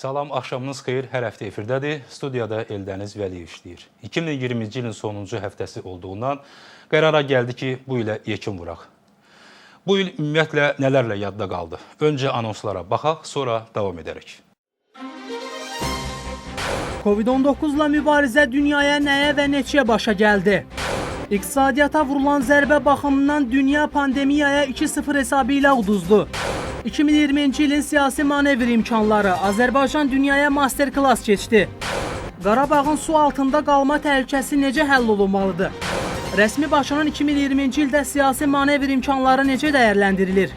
Salam, axşamınız xeyir. Hər həftə efirdədir. Studiyada Eldəniz Vəliyev işləyir. 2020-ci ilin sonuncu həftəsi olduğundan qərara gəldi ki, bu ilə yekun vuraq. Bu il ümumiyyətlə nələrlə yadda qaldı? Öncə anonslara baxaq, sonra davam edərək. Covid-19 ilə mübarizə dünyaya nəyə və neçəyə başa gəldi? İqtisadiyyata vurulan zərbə baxımından dünya pandemiyaya 2-0 hesabı ilə uduzdu. 2020-ci ilin siyasi manevr imkanları Azərbaycan dünyaya master klass keçdi. Qarabağın su altında qalma təhlükəsi necə həll olunmalıdır? Rəsmi başının 2020-ci ildə siyasi manevr imkanları necə dəyərləndirilir?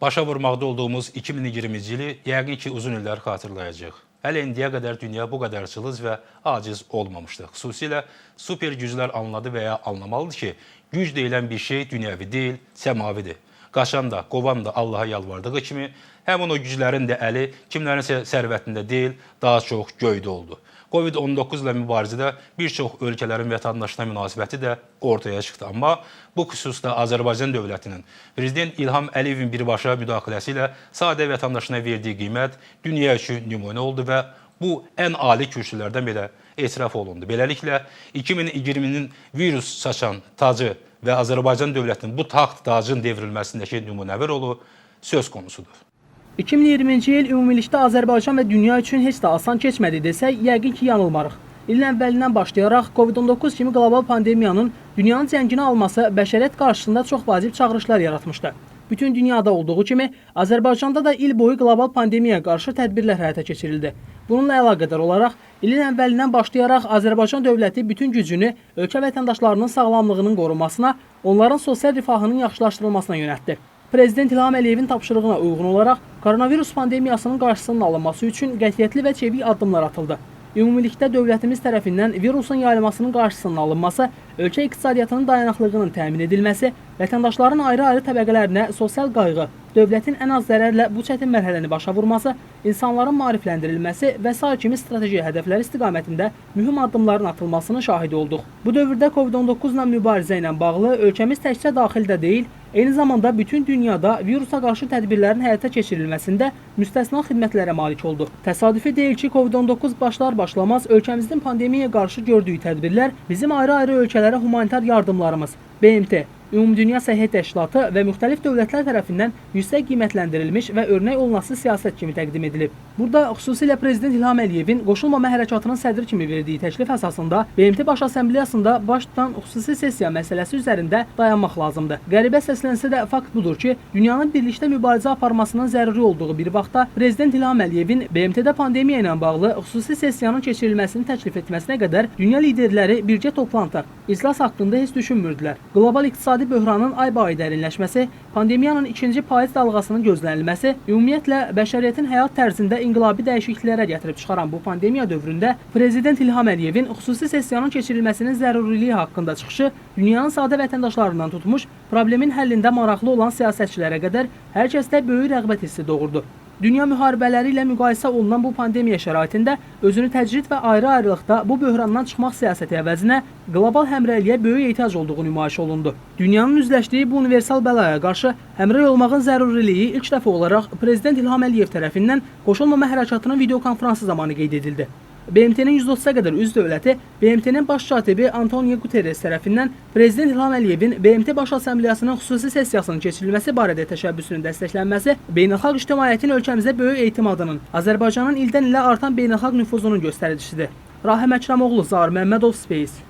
Başa vurmaqda olduğumuz 2020-ci ili yəqin ki, uzun illər xatırlayacaq. Hələ indiyə qədər dünya bu qədər cılız və aciz olmamışdı. Xüsusilə super güclər anladı və ya anlamalıdır ki, güc deyilən bir şey dünyəvi deyil, səmavidir. Qaçan da, qovan da Allaha yalvardığı kimi, həmin o güclərin də əli kimlərinsə sərvətində deyil, daha çox göydə oldu. Covid-19 ilə mübarizədə bir çox ölkələrin vətəndaşına münasibəti də ortaya çıxdı. Amma bu xüsusda Azərbaycan dövlətinin prezident İlham Əliyevin birbaşa müdaxiləsi ilə sadə vətəndaşına verdiyi qiymət dünya üçün nümunə oldu və bu ən ali kürsülərdən belə etiraf olundu. Beləliklə 2020-nin virus saçan tacı və Azərbaycan dövlətinin bu taxt tacın devrilməsindəki nümunəvi rolu söz konusudur. 2020-ci il ümumilikdə Azərbaycan və dünya üçün heç də asan keçmədi desək, yəqin ki, yanılmarıq. İlin əvvəlindən başlayaraq COVID-19 kimi qlobal pandemiyanın dünyanın cəngini alması bəşəriyyət qarşısında çox vacib çağırışlar yaratmışdı. Bütün dünyada olduğu kimi Azərbaycanda da il boyu qlobal pandemiyaya qarşı tədbirlər həyata keçirildi. Bununla əlaqədar olaraq ilin əvvəlindən başlayaraq Azərbaycan dövləti bütün gücünü ölkə vətəndaşlarının sağlamlığının qorunmasına, onların sosial rifahının yaxşılaşdırılmasına yönəltdi. Prezident İlham Əliyevin tapşırığına uyğun olaraq koronavirus pandemiyasının qarşısının alınması üçün qətiyyətli və çevik addımlar atıldı. Ümumilikdə dövlətimiz tərəfindən virusun yayılmasının qarşısının alınması, ölkə iqtisadiyyatının dayanıqlığının təmin edilməsi, vətəndaşların ayrı-ayrı təbəqələrinə sosial qayğı, dövlətin ən az zərərlə bu çətin mərhələni başa vurması, insanların maarifləndirilməsi və sair kimi strateji hədəflər istiqamətində mühüm addımların atılmasının şahidi olduq. Bu dövrdə COVID-19 ilə mübarizə ilə bağlı ölkəmiz təkcə daxildə deyil, Eyni zamanda bütün dünyada virusa qarşı tədbirlərin həyata keçirilməsində müstəsna xidmətlərə malik oldu. Təsadüfi deyil ki, COVID-19 başlar başlamaz ölkəmizin pandemiyaya qarşı gördüyü tədbirlər bizim ayrı-ayrı ölkələrə humanitar yardımlarımız, BMT, Ümumdünya Səhiyyə Təşkilatı və müxtəlif dövlətlər tərəfindən yüksək qiymətləndirilmiş və örnək olunası siyasət kimi təqdim edilib. Burada xüsusilə Prezident İlham Əliyevin qoşulmama hərəkatının sədri kimi verdiyi təklif əsasında BMT Baş Assambleyasında baş tutan xüsusi sessiya məsələsi üzərində dayanmaq lazımdır. Qəribə səslənsə də fakt budur ki, dünyanın birlikdə mübarizə aparmasının zəruri olduğu bir vaxtda Prezident İlham Əliyevin BMT-də pandemiya ilə bağlı xüsusi sessiyanın keçirilməsini təklif etməsinə qədər dünya liderləri birgə toplantı, iclas haqqında heç düşünmürdülər. Qlobal iqtisadi iqtisadi böhranın aybaay dərinləşməsi, pandemiyanın ikinci payız dalğasının gözlənilməsi, ümumiyyətlə bəşəriyyətin həyat tərzində inqilabi dəyişikliklərə gətirib çıxaran bu pandemiya dövründə Prezident İlham Əliyevin xüsusi sessiyanın keçirilməsinin zəruriliyi haqqında çıxışı dünyanın sadə vətəndaşlarından tutmuş, problemin həllində maraqlı olan siyasətçilərə qədər hər kəsdə böyük rəğbət hissi doğurdu. Dünya müharibələri ilə müqayisə olunan bu pandemiya şəraitində özünü təcrid və ayrı-ayrılıqda bu böhrandan çıxmaq siyasəti əvəzinə qlobal həmrəyliyə böyük ehtiyac olduğu nümayiş olundu. Dünyanın üzləşdiyi bu universal bəlaya qarşı həmrəy olmağın zəruriliyi ilk dəfə olaraq Prezident İlham Əliyev tərəfindən qoşulmama hərəkatının videokonfransı zamanı qeyd edildi. BMT-nin 130-a qədər üzv dövləti BMT-nin baş katibi Antonio Guterres tərəfindən Prezident İlham Əliyevin BMT Baş Assambleyasının xüsusi sessiyasının keçirilməsi barədə təşəbbüsünün dəstəklənməsi beynəlxalq ictimaiyyətin ölkəmizə böyük etimadının, Azərbaycanın ildən ilə artan beynəlxalq nüfuzunun göstəricisidir. Rahim Əkramoğlu, Zahir Məmmədov, Space. –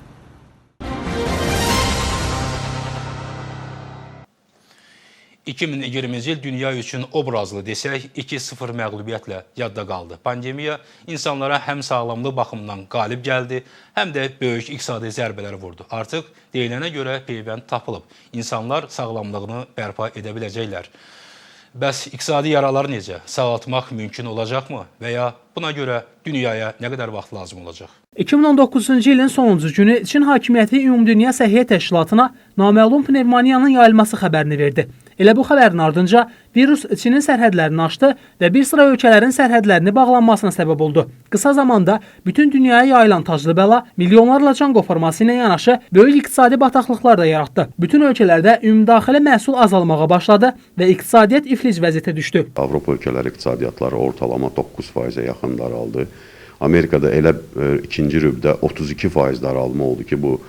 2020-ci il dünya üçün obrazlı desək 2-0 məğlubiyyətlə yadda qaldı. Pandemiya insanlara həm sağlamlıq baxımından qalib gəldi, həm də böyük iqtisadi zərbələr vurdu. Artıq deyilənə görə peyvənd tapılıb. İnsanlar sağlamlığını bərpa edə biləcəklər. Bəs iqtisadi yaraları necə? Sağaltmaq mümkün olacaqmı? Və ya buna görə dünyaya nə qədər vaxt lazım olacaq? 2019-cu ilin sonuncu günü Çin hakimiyyəti Ümumdünya Səhiyyə Təşkilatına naməlum pnevmoniyanın yayılması xəbərini verdi. Elə bu xəbərin ardınca virus Çinin sərhədlərini aşdı və bir sıra ölkələrin sərhədlərini bağlanmasına səbəb oldu. Qısa zamanda bütün dünyaya yayılan taclı bəla milyonlarla can qoparması ilə yanaşı böyük iqtisadi bataqlıqlar da yaratdı. Bütün ölkələrdə ümumdaxili məhsul azalmağa başladı və iqtisadiyyat iflic vəziyyətə düşdü. Avropa ölkələri iqtisadiyyatları ortalama 9%-ə yaxın daraldı. Amerikada elə e, ikinci rübdə 32% daralma oldu ki, bu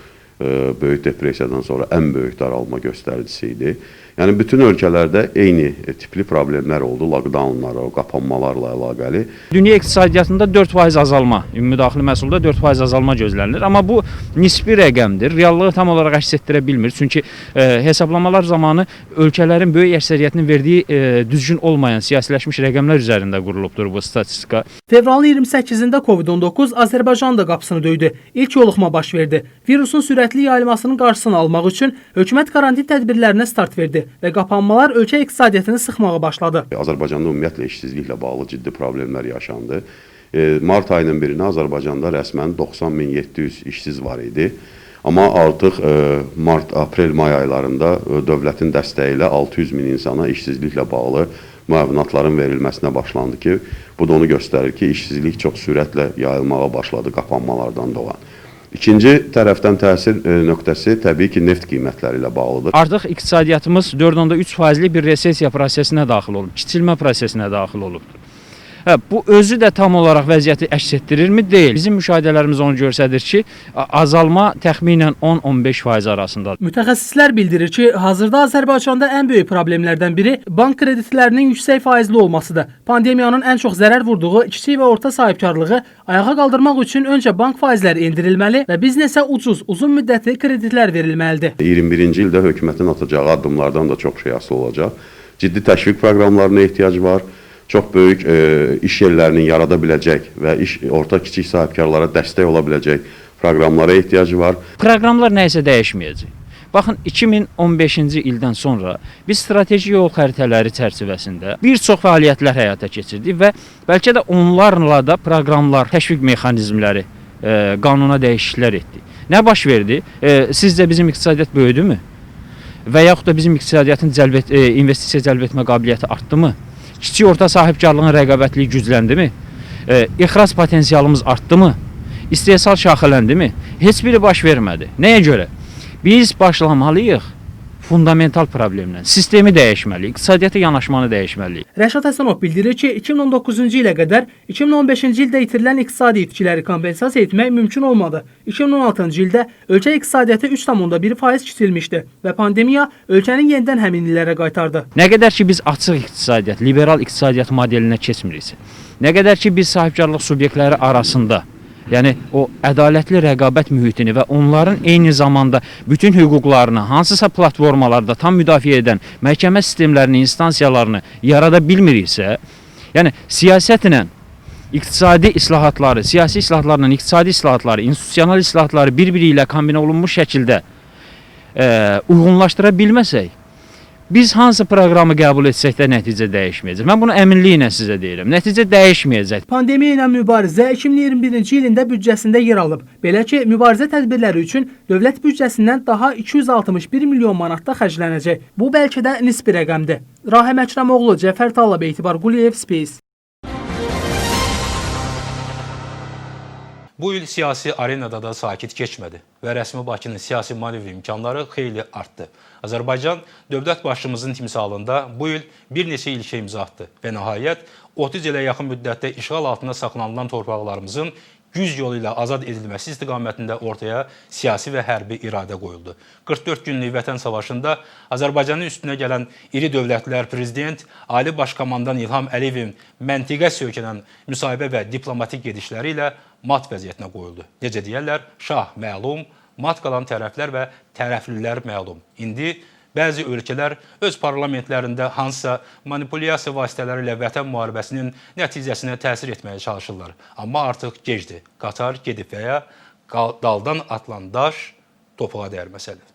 e, böyük depressiyadan sonra ən böyük daralma göstəricisi idi. Yəni bütün ölkələrdə eyni tipli problemlər oldu, lockdownlar, o qapanmalarla əlaqəli. Dünya iqtisadiyyatında 4% azalma, ümumi daxili məhsulda 4% azalma gözlənilir. Amma bu nisbi rəqəmdir. Reallığı tam olaraq əks etdirə bilmir. Çünki e, hesablamalar zamanı ölkələrin böyük əksəriyyətinin verdiyi e, düzgün olmayan siyasiləşmiş rəqəmlər üzərində qurulubdur bu statistika. Fevralın 28-də COVID-19 Azərbaycanın da qapısını döydü. İlk yoluxma baş verdi. Virusun sürətli yayılmasının qarşısını almaq üçün hökumət karantin tədbirlərinə start verdi və qapanmalar ölkə iqtisadiyyatını sıxmağa başladı. Azərbaycanda ümumiyyətlə işsizliklə bağlı ciddi problemlər yaşandı. E, Mart ayının birinə Azərbaycanda rəsmən 90.700 işsiz var idi. Amma artıq e, mart, aprel, may aylarında e, dövlətin dəstəyi ilə 600 min insana işsizliklə bağlı müavinatların verilməsinə başlandı ki, bu da onu göstərir ki, işsizlik çox sürətlə yayılmağa başladı qapanmalardan doğan. İkinci tərəfdən təsir e, nöqtəsi təbii ki, neft qiymətləri ilə bağlıdır. Artıq iqtisadiyyatımız 4.3 faizli bir resessiya prosesinə daxil olub, kiçilmə prosesinə daxil olubdur. Hə, bu özü də tam olaraq vəziyyəti əks etdirirmi? Deyil. Bizim müşahidələrimiz onu göstərir ki, azalma təxminən 10-15% arasındadır. Mütəxəssislər bildirir ki, hazırda Azərbaycanda ən böyük problemlərdən biri bank kreditlərinin yüksək faizli olmasıdır. Pandemiyanın ən çox zərər vurduğu kiçik və orta sahibkarlığı ayağa qaldırmaq üçün öncə bank faizləri endirilməli və biznesə ucuz, uzun müddətli kreditlər verilməlidir. 21-ci ildə hökumətin atacağı addımlardan da çox şey asılı olacaq. Ciddi təşviq proqramlarına ehtiyac var. Çox böyük e, iş yerlərinin yarada biləcək və iş orta kiçik sahibkarlara dəstək ola biləcək proqramlara ehtiyac var. Proqramlar nə isə dəyişməyəcək. Baxın 2015-ci ildən sonra biz strateji yol xəritələri çərçivəsində bir çox fəaliyyətlər həyata keçirdik və bəlkə də onlarla da proqramlar, təşviq mexanizmləri, e, qanuna dəyişikliklər etdik. Nə baş verdi? E, sizcə bizim iqtisadiyyat böyüdümü? Və yaxud da bizim iqtisadiyyatın cəlb et, e, investisiya cəlb etmə qabiliyyəti artdımı? Kiçik orta sahibkarlığın rəqabətliyi gücləndimi? E, ixrac potensialımız artdımı? İstehsal şaxələndimi? Heç biri baş vermədi. Nəyə görə? Biz başlamalıyıq fundamental problemlə. Sistemi dəyişməliyik, iqtisadiyyata yanaşmanı dəyişməliyik. Rəşad Həsənov bildirir ki, 2019-cu ilə qədər 2015-ci ildə itirilən iqtisadi itkiləri kompensasiya etmək mümkün olmadı. 2016-cı ildə ölkə iqtisadiyyatı 3,1% kiçilmişdi və pandemiya ölkəni yenidən həmin illərə qaytardı. Nə qədər ki biz açıq iqtisadiyyat, liberal iqtisadiyyat modelinə keçmiriksə, nə qədər ki biz sahibkarlıq subyektləri arasında Yəni o ədalətli rəqabət mühitini və onların eyni zamanda bütün hüquqlarını hansısa platformalarda tam müdafiə edən məhkəmə sistemlərini, instansiyalarını yarada bilmiriksə, yəni siyasətlə iqtisadi islahatları, siyasi islahatlarla iqtisadi islahatları, institusional islahatları bir-biri ilə kombinə olunmuş şəkildə e, uyğunlaşdıra bilməsək, biz hansı proqramı qəbul etsək də nəticə dəyişməyəcək. Mən bunu əminliklə sizə deyirəm. Nəticə dəyişməyəcək. Pandemiya ilə mübarizə 2021-ci ilində büdcəsində yer alıb. Belə ki, mübarizə tədbirləri üçün dövlət büdcəsindən daha 261 milyon manat da xərclənəcək. Bu bəlkə də nisbi rəqəmdir. Rahim Əkrəmoğlu, Cəfər Tallab, Etibar Quliyev, Space. Bu il siyasi arenada da sakit keçmədi və rəsmi Bakının siyasi manevr imkanları xeyli artdı. Azərbaycan dövlət başçımızın timsalında bu il bir neçə ilkə imza atdı və nəhayət 30 ilə yaxın müddətdə işğal altında saxlanılan torpaqlarımızın güc yolu ilə azad edilməsi istiqamətində ortaya siyasi və hərbi iradə qoyuldu. 44 günlük vətən savaşında Azərbaycanın üstünə gələn iri dövlətlər prezident Ali Baş Komandan İlham Əliyevin məntiqə söykənən müsahibə və diplomatik gedişləri ilə mat vəziyyətinə qoyuldu. Necə deyərlər, şah məlum, mat qalan tərəflər və tərəflilər məlum. İndi bəzi ölkələr öz parlamentlərində hansısa manipulyasiya vasitələri ilə vətən müharibəsinin nəticəsinə təsir etməyə çalışırlar. Amma artıq gecdir. Qatar gedib və ya daldan atılan daş topuğa dəyər məsələdir.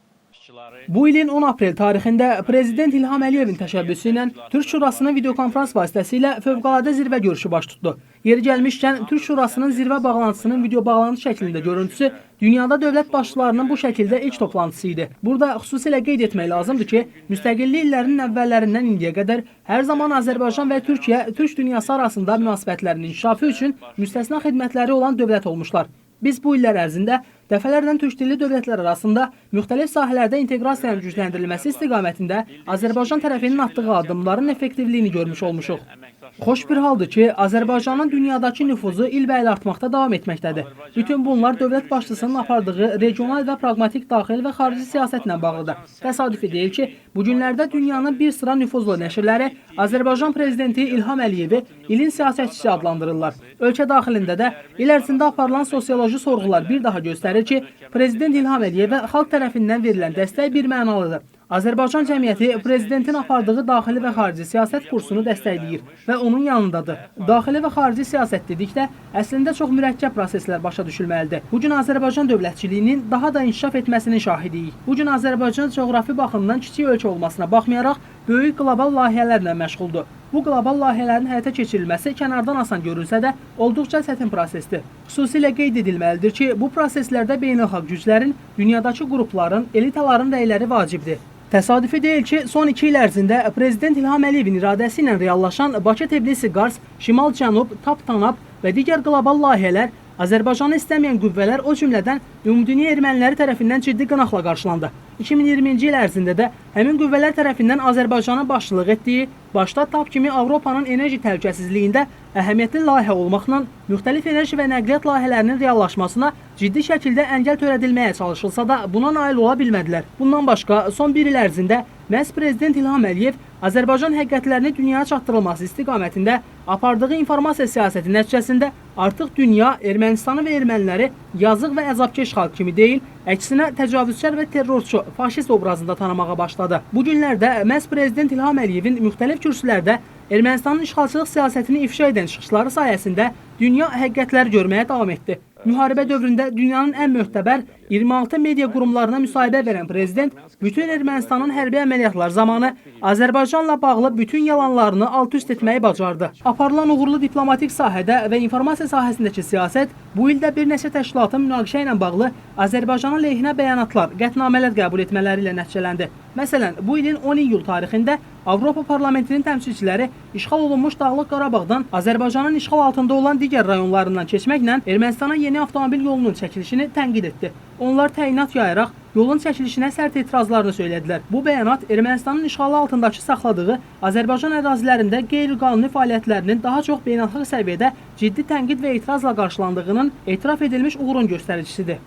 Bu ilin 10 aprel tarixində Prezident İlham Əliyevin təşəbbüsü ilə Türk Şurasının videokonferans vasitəsilə fövqəladə zirvə görüşü baş tutdu. Yeri gəlmişkən Türk Şurasının zirvə bağlantısının video bağlantı şəklində görüntüsü dünyada dövlət başçılarının bu şəkildə ilk toplantısı idi. Burada xüsusilə qeyd etmək lazımdır ki, müstəqillik illərinin əvvəllərindən indiyə qədər hər zaman Azərbaycan və Türkiyə türk dünyası arasında münasibətlərin inkişafı üçün müstəsna xidmətləri olan dövlət olmuşlar. Biz bu illər ərzində dəfələrlə türk dilli dövlətlər arasında müxtəlif sahələrdə inteqrasiyanın gücləndirilməsi istiqamətində Azərbaycan tərəfinin atdığı addımların effektivliyini görmüş olmuşuq. Xoş bir haldır ki, Azərbaycanın dünyadakı nüfuzu ilbəil artmaqda davam etməkdədir. Bütün bunlar dövlət başçısının apardığı regional və praqmatik daxili və xarici siyasətlə bağlıdır. Təsadüfi deyil ki, bu günlərdə dünyanın bir sıra nüfuzlu nəşrləri Azərbaycan prezidenti İlham Əliyevi ilin siyasətçisi adlandırırlar. Ölkə daxilində də il ərzində aparılan sosioloji sorğular bir daha göstərir ki, prezident İlham Əliyevə xalq tərəfindən verilən dəstək bir mənalıdır. Azərbaycan cəmiyyəti prezidentin apardığı daxili və xarici siyasət kursunu dəstəkləyir və onun yanındadır. Daxili və xarici siyasət dedikdə əslində çox mürəkkəb proseslər başa düşülməlidir. Bu gün Azərbaycan dövlətçiliyinin daha da inkişaf etməsinin şahidiyik. Bu gün Azərbaycan coğrafi baxımdan kiçik ölkə olmasına baxmayaraq böyük qlobal layihələrlə məşğuldur. Bu qlobal layihələrin həyata keçirilməsi kənardan asan görünsə də olduqca çətin prosesdir. Xüsusilə qeyd edilməlidir ki, bu proseslərdə beynəlxalq güclərin, dünyadakı qrupların, elitaların rəyləri vacibdir. Təsadüfi deyil ki, son 2 il ərzində Prezident İlham Əliyevin iradəsi ilə reallaşan Bakı-Tbilisi-Qars, Şimal-Cənub, TAP-TANAP və digər qlobal layihələr Azərbaycanı istəməyən qüvvələr o cümlədən ümumdünya erməniləri tərəfindən ciddi qınaqla qarşılandı. 2020-ci il ərzində də həmin qüvvələr tərəfindən Azərbaycana başçılıq etdiyi, başda TAP kimi Avropanın enerji təhlükəsizliyində əhəmiyyətli layihə olmaqla müxtəlif enerji və nəqliyyat layihələrinin reallaşmasına ciddi şəkildə əngəl törədilməyə çalışılsa da buna nail ola bilmədilər. Bundan başqa son bir il ərzində məhz prezident İlham Əliyev Azərbaycan həqiqətlərini dünyaya çatdırılması istiqamətində apardığı informasiya siyasəti nəticəsində artıq dünya Ermənistanı və erməniləri yazıq və əzabkeş xalq kimi deyil, əksinə təcavüzkar və terrorçu, faşist obrazında tanımağa başladı. Bu günlərdə məhz prezident İlham Əliyevin müxtəlif kürsülərdə Ermənistanın işğalçılıq siyasətini ifşa edən çıxışları sayəsində dünya həqiqətləri görməyə davam etdi. Müharibə dövründə dünyanın ən möhtəbər 26 media qurumlarına müsahibə verən prezident bütün Ermənistanın hərbi əməliyyatlar zamanı Azərbaycanla bağlı bütün yalanlarını alt-üst etməyi bacardı. Aparılan uğurlu diplomatik sahədə və informasiya sahəsindəki siyasət bu ildə bir neçə təşkilatın münaqişə ilə bağlı Azərbaycanın lehinə bəyanatlar, qətnamələr qəbul etmələri ilə nəticələndi. Məsələn, bu ilin 10 iyul tarixində Avropa Parlamentinin təmsilçiləri işğal olunmuş Dağlıq Qarabağdan Azərbaycanın işğal altında olan digər rayonlarından keçməklə Ermənistana yeni avtomobil yolunun çəkilişini tənqid etdi. Onlar təyinat yayaraq yolun çəkilişinə sərt etirazlarını söylədilər. Bu bəyanat Ermənistanın işğalı altındakı saxladığı Azərbaycan ərazilərində qeyri-qanuni fəaliyyətlərinin daha çox beynəlxalq səviyyədə ciddi tənqid və etirazla qarşılandığının etiraf edilmiş uğurun göstəricisidir.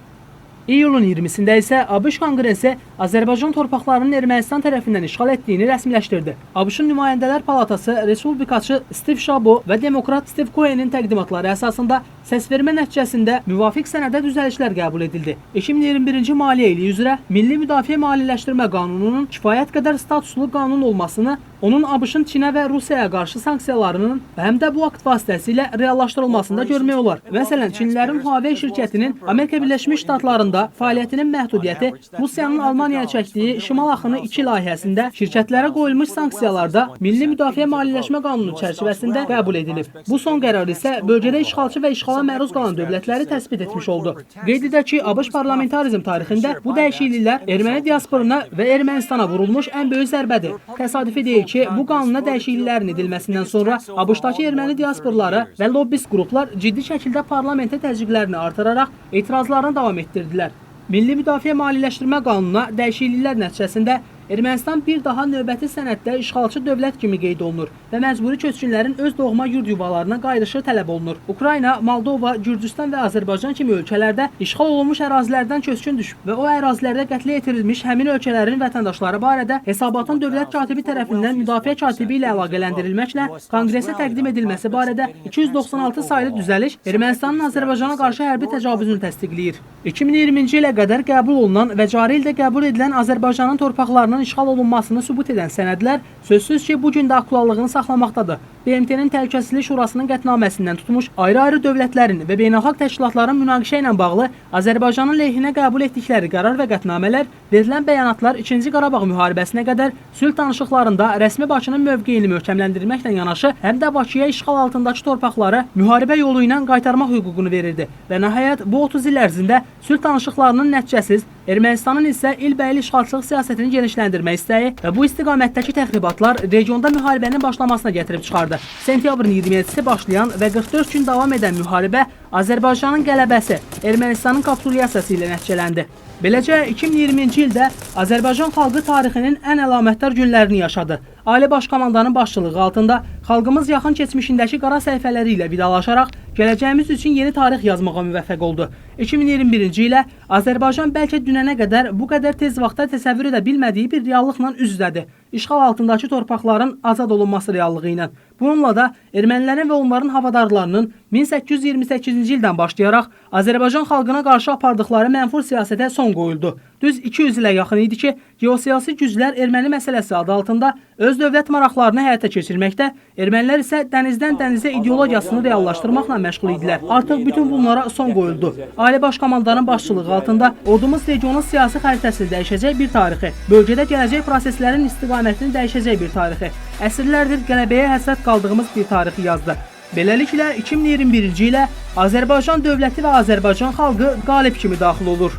İyulun 20-sində isə ABŞ Konqresi Azərbaycan torpaqlarının Ermənistan tərəfindən işğal etdiyini rəsmiləşdirdi. ABŞ-ın Nümayəndələr Palatası Respublikaçı Steve Şabo və Demokrat Steve Cohenin təqdimatları əsasında səsvermə nəticəsində müvafiq sənədə düzəlişlər qəbul edildi. 2021-ci maliyyə ili üzrə Milli Müdafiə Maliyyələşdirmə Qanununun kifayət qədər statuslu qanun olmasını, onun ABŞ-ın Çinə və Rusiyaya qarşı sanksiyalarının həm də bu akt vasitəsilə reallaşdırılmasında görmək olar. Məsələn, Çinlilərin Huawei şirkətinin Amerika Birləşmiş Ştatlarında fəaliyyətinin məhdudiyyəti Rusiyanın Almaniyaya çəkdiyi Şimal Axını 2 layihəsində şirkətlərə qoyulmuş sanksiyalarda Milli Müdafiə Maliyyələşmə Qanunu çərçivəsində qəbul edilib. Bu son qərar isə bölgədə işğalçı və işğala məruz qalan dövlətləri təsbit etmiş oldu. Qeyd edək ki, ABŞ parlamentarizm tarixində bu dəyişikliklər erməni diasporuna və Ermənistana vurulmuş ən böyük zərbədir. Təsadüfi deyil ki, bu qanuna dəyişikliklərin edilməsindən sonra ABŞ-dakı erməni diasporları və lobbist qruplar ciddi şəkildə parlamentə təzyiqlərini artıraraq etirazlarını davam etdirdilər. Milli Müdafiə Maliyyələşdirmə Qanununa dəyişikliklər nəticəsində Ermənistan bir daha növbəti sənəddə işğalçı dövlət kimi qeyd olunur və məcburi köçkünlərin öz doğma yurd yuvalarına qayıdışı tələb olunur. Ukrayna, Moldova, Gürcüstan və Azərbaycan kimi ölkələrdə işğal olunmuş ərazilərdən köçkün düşüb və o ərazilərdə qətlə yetirilmiş həmin ölkələrin vətəndaşları barədə hesabatın dövlət katibi tərəfindən müdafiə katibi ilə əlaqələndirilməklə Konqresə təqdim edilməsi barədə 296 saylı düzəliş Ermənistanın Azərbaycana qarşı hərbi təcavüzünü təsdiqləyir. 2020-ci ilə qədər qəbul olunan və cari ildə qəbul edilən Azərbaycanın torpaqlarının işğal olunmasını sübut edən sənədlər sözsüz ki, bu gün də aktuallığını saxlamaqdadır. BMT-nin Təhlükəsizlik Şurasının qətnaməsindən tutmuş ayrı-ayrı dövlətlərin və beynəlxalq təşkilatların münaqişə ilə bağlı Azərbaycanın lehinə qəbul etdikləri qərar və qətnamələr, verilən bəyanatlar 2-ci Qarabağ müharibəsinə qədər sülh danışıqlarında rəsmi Bakının mövqeyini möhkəmləndirməklə yanaşı, həm də Bakıya işğal altındakı torpaqları müharibə yolu ilə qaytarmaq hüququnu verirdi və nəhayət bu 30 il ərzində sülh danışıqlarının nəticəsiz Ermənistanın isə ilbəil işğalçılıq siyasətini genişləndirmək istəyi və bu istiqamətdəki təxribatlar regionda müharibənin başlamasına gətirib çıxardı. Sentyabrın 27-si başlayan və 44 gün davam edən müharibə Azərbaycanın qələbəsi, Ermənistanın kapitulyasiyası ilə nəticələndi. Beləcə 2020-ci ildə Azərbaycan xalqı tarixinin ən əlamətdar günlərini yaşadı. Ali Baş Komandanın başçılığı altında xalqımız yaxın keçmişindəki qara səhifələri ilə vidalaşaraq gələcəyimiz üçün yeni tarix yazmağa müvəffəq oldu. 2021-ci ilə Azərbaycan bəlkə dünənə qədər bu qədər tez vaxtda təsəvvür edə bilmədiyi bir reallıqla üz-üzədir. İşğal altındakı torpaqların azad olunması reallığı ilə. Bununla da ermənilərin və onların havadarlarının 1828-ci ildən başlayaraq Azərbaycan xalqına qarşı apardıqları mənfur siyasətə son qoyuldu. Düz 200 ilə yaxın idi ki, geosiyasi güclər erməni məsələsi adı altında öz dövlət maraqlarını həyata keçirməkdə, ermənilər isə dənizdən dənizə ideologiyasını reallaşdırmaqla məşğul idilər. Artıq bütün bunlara son qoyuldu. Ali Baş Komandanın başçılığı altında ordumuz regionun siyasi xəritəsini dəyişəcək bir tarixi, bölgədə gələcək proseslərin istiqamətini dəyişəcək bir tarixi, əsrlərdir qələbəyə həsrət qaldığımız bir tarixi yazdı. Beləliklə 2021-ci ilə Azərbaycan dövləti və Azərbaycan xalqı qalib kimi daxil olur.